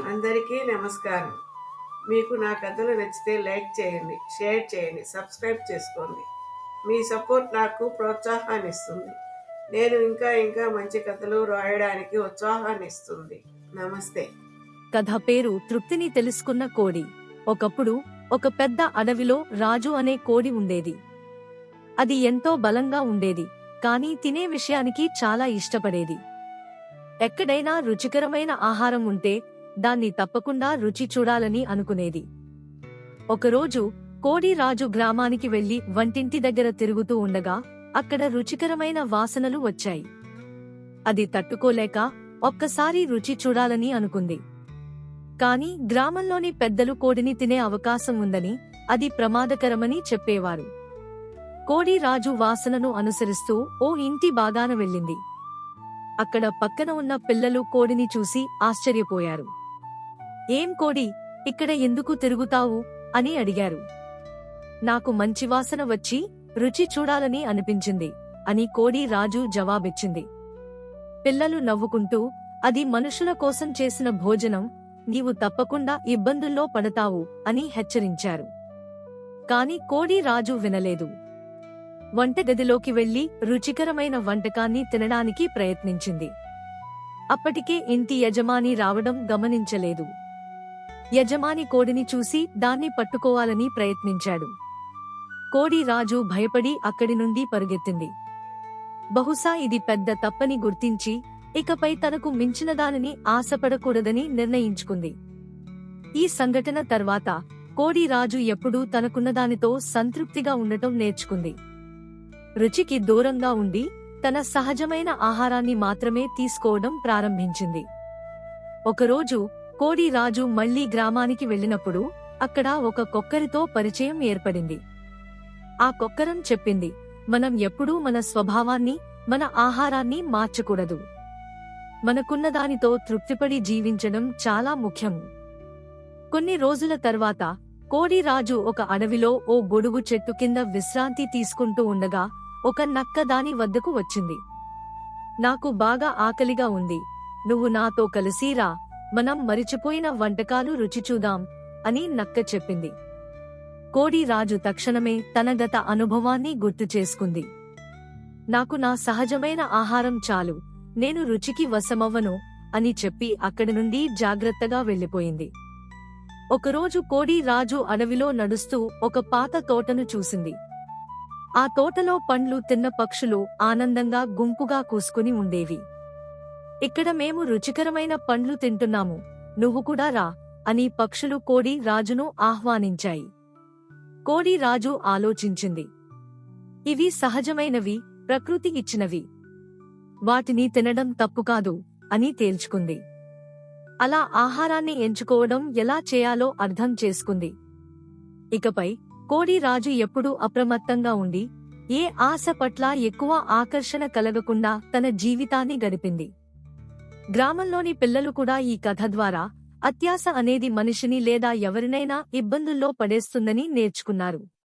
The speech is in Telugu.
అందరికీ నమస్కారం. మీకు నా కథలు నచ్చితే లైక్ చేయండి షేర్ చేయండి సబ్స్క్రైబ్ చేసుకోండి. మీ సపోర్ట్ నాకు ప్రోత్సాహాన్ని ఇస్తుంది నేను ఇంకా ఇంకా మంచి కథలు రాయడానికి ఉత్సాహాన్ని ఇస్తుంది నమస్తే. కథ పేరు తృప్తిని తెలుసుకున్న కోడి. ఒకప్పుడు ఒక పెద్ద అడవిలో రాజు అనే కోడి ఉండేది. అది ఎంతో బలంగా ఉండేది కానీ తినే విషయానికి చాలా ఇష్టపడేది. ఎక్కడైనా రుచికరమైన ఆహారం ఉంటే దాన్ని తప్పకుండా రుచి చూడాలని అనుకునేది. ఒకరోజు కోడిరాజు గ్రామానికి వెళ్ళి వంటింటి దగ్గర తిరుగుతూ ఉండగా అక్కడ రుచికరమైన వాసనలు వచ్చాయి. అది తట్టుకోలేక ఒక్కసారి రుచి చూడాలని అనుకుంది. కాని గ్రామంలోని పెద్దలు కోడిని తినే అవకాశం ఉందని అది ప్రమాదకరమని చెప్పేవారు. కోడి రాజు వాసనను అనుసరిస్తూ ఓ ఇంటి బాగాన వెళ్ళింది. అక్కడ పక్కన ఉన్న పిల్లలు కోడిని చూసి ఆశ్చర్యపోయారు. ఏం కోడి? ఇక్కడ ఎందుకు తిరుగుతావు? అని అడిగారు. నాకు మంచి వాసన వచ్చి రుచి చూడాలని అనిపించింది అని కోడి రాజు జవాబిచ్చింది. పిల్లలు నవ్వుకుంటూ అది మనుషుల కోసం చేసిన భోజనం నీవు తప్పకుండా ఇబ్బందుల్లో పడతావు అని హెచ్చరించారు. కాని కోడి రాజు వినలేదు. వంటగదిలోకి వెళ్ళి రుచికరమైన వంటకాన్ని తినడానికి ప్రయత్నించింది. అప్పటికే ఇంటి యజమాని రావడం గమనించలేదు. యజమాని కోడిని చూసి దాన్ని పట్టుకోవాలని ప్రయత్నించాడు. కోడి రాజు భయపడి అక్కడి నుండి పరుగెత్తింది. బహుశా ఇది పెద్ద తప్పని గుర్తించి ఇకపై తనకు మించిన దానిని ఆశపడకూడదని నిర్ణయించుకుంది. ఈ సంఘటన తర్వాత కోడి రాజు ఎప్పుడూ తనకున్న దానితో సంతృప్తిగా ఉండటం నేర్చుకుంది. రుచికి దూరంగా ఉండి తన సహజమైన ఆహారాన్ని మాత్రమే తీసుకోవడం ప్రారంభించింది. ఒకరోజు కోడి రాజు మళ్ళీ గ్రామానికి వెళ్ళినప్పుడు అక్కడ ఒక కొక్కరితో పరిచయం ఏర్పడింది. ఆ కొక్కరం చెప్పింది మనం ఎప్పుడూ మన స్వభావాన్ని మన ఆహారాన్ని మార్చకూడదు. మనకున్న దానితో తృప్తిపడి జీవించడం చాలా ముఖ్యం. కొన్ని రోజుల తర్వాత కోడిరాజు ఒక అడవిలో ఓ గొడుగు చెట్టు కింద విశ్రాంతి తీసుకుంటూ ఉండగా ఒక నక్క దాని వద్దకు వచ్చింది. నాకు బాగా ఆకలిగా ఉంది. నువ్వు నాతో కలిసిరా మనం మరిచిపోయిన వంటకాలు రుచి చూదాం అని నక్క చెప్పింది. కోడి రాజు తక్షణమే తన గత అనుభవాన్ని గుర్తు చేసుకుంది. నాకు నా సహజమైన ఆహారం చాలు నేను రుచికి వశమవ్వను అని చెప్పి అక్కడి నుండి జాగ్రత్తగా వెళ్ళిపోయింది ఒకరోజు కోడి రాజు అడవిలో నడుస్తూ ఒక పాత తోటను చూసింది. ఆ తోటలో పండ్లు తిన్న పక్షులు ఆనందంగా గుంపుగా కూసుకుని ఉండేవి. ఇక్కడ మేము రుచికరమైన పండ్లు తింటున్నాము. నువ్వు కూడా రా అని పక్షులు కోడి రాజును ఆహ్వానించాయి. కోడి రాజు ఆలోచించింది. ఇవి సహజమైనవి ప్రకృతి ఇచ్చినవి. వాటిని తినడం తప్పు కాదు అని తేల్చుకుంది. అలా ఆహారాన్ని ఎంచుకోవడం ఎలా చేయాలో అర్థం చేసుకుంది. ఇకపై కోడి రాజు ఎప్పుడూ అప్రమత్తంగా ఉండి ఏ ఆశ పట్ల ఎక్కువ ఆకర్షణ కలగకుండా తన జీవితాన్ని గడిపింది. గ్రామంలోని పిల్లలు కూడా ఈ కథ ద్వారా అత్యాశ అనేది మనిషిని లేదా ఎవరినైనా ఇబ్బందుల్లో పడేస్తుందని నేర్చుకున్నారు.